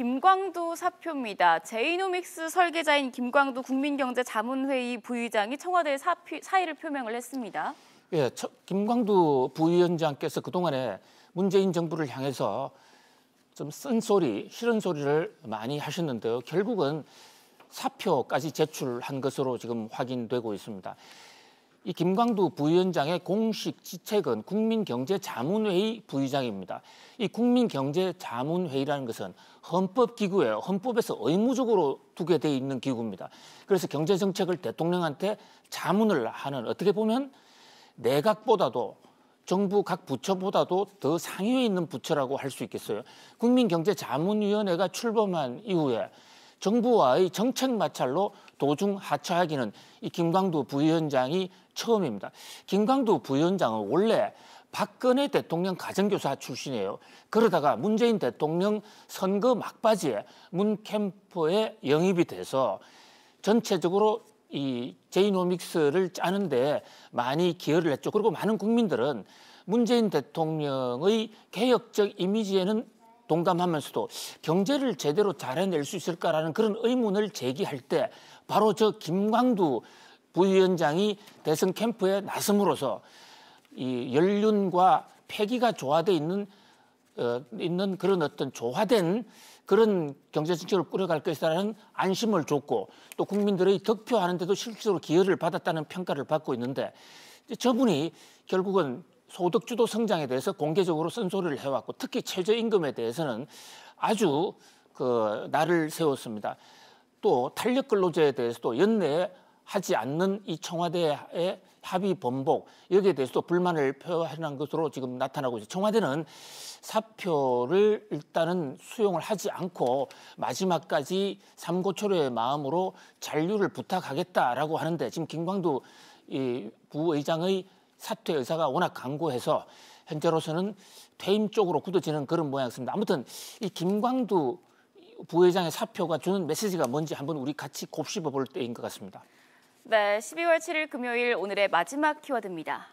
김광두 사표입니다. 제이노믹스 설계자인 김광두 국민경제자문회의 부의장이 청와대에 사피, 사의를 표명을 했습니다. 예, 김광두 부위원장께서 그동안에 문재인 정부를 향해서 좀 쓴소리, 싫은 소리를 많이 하셨는데요. 결국은 사표까지 제출한 것으로 지금 확인되고 있습니다. 이 김광두 부위원장의 공식 지책은 국민경제자문회의 부의장입니다. 이 국민경제자문회의라는 것은 헌법기구예요. 헌법에서 의무적으로 두게 돼 있는 기구입니다. 그래서 경제정책을 대통령한테 자문을 하는 어떻게 보면 내각보다도 정부 각 부처보다도 더 상위에 있는 부처라고 할 수 있겠어요. 국민경제자문위원회가 출범한 이후에 정부와의 정책 마찰로 도중 하차하기는 이 김광두 부위원장이 처음입니다. 김광두 부위원장은 원래 박근혜 대통령 가정교사 출신이에요. 그러다가 문재인 대통령 선거 막바지에 문 캠프에 영입이 돼서 전체적으로 이 제이노믹스를 짜는데 많이 기여를 했죠. 그리고 많은 국민들은 문재인 대통령의 개혁적 이미지에는 동감하면서도 경제를 제대로 잘 해낼 수 있을까라는 그런 의문을 제기할 때 바로 저 김광두 부위원장이 대선 캠프에 나섬으로써 이 연륜과 폐기가 조화돼 있는 어, 있는 그런 어떤 조화된 그런 경제 정책을 꾸려갈 것이라는 안심을 줬고 또 국민들의 득표하는데도 실질적으로 기여를 받았다는 평가를 받고 있는데 저분이 결국은 소득주도 성장에 대해서 공개적으로 쓴소리를 해왔고 특히 최저임금에 대해서는 아주 그 날을 세웠습니다. 또 탄력 근로제에 대해서도 연내에 하지 않는 이 청와대의 합의 번복 여기에 대해서도 불만을 표현한 것으로 지금 나타나고 있어요. 청와대는 사표를 일단은 수용을 하지 않고 마지막까지 삼고초려의 마음으로 잔류를 부탁하겠다라고 하는데 지금 김광두 이 부의장의 사퇴 의사가 워낙 강고해서 현재로서는 퇴임 쪽으로 굳어지는 그런 모양입니다. 아무튼 이 김광두 부회장의 사표가 주는 메시지가 뭔지 한번 우리 같이 곱씹어 볼 때인 것 같습니다. 네, 12월 7일 금요일 오늘의 마지막 키워드입니다.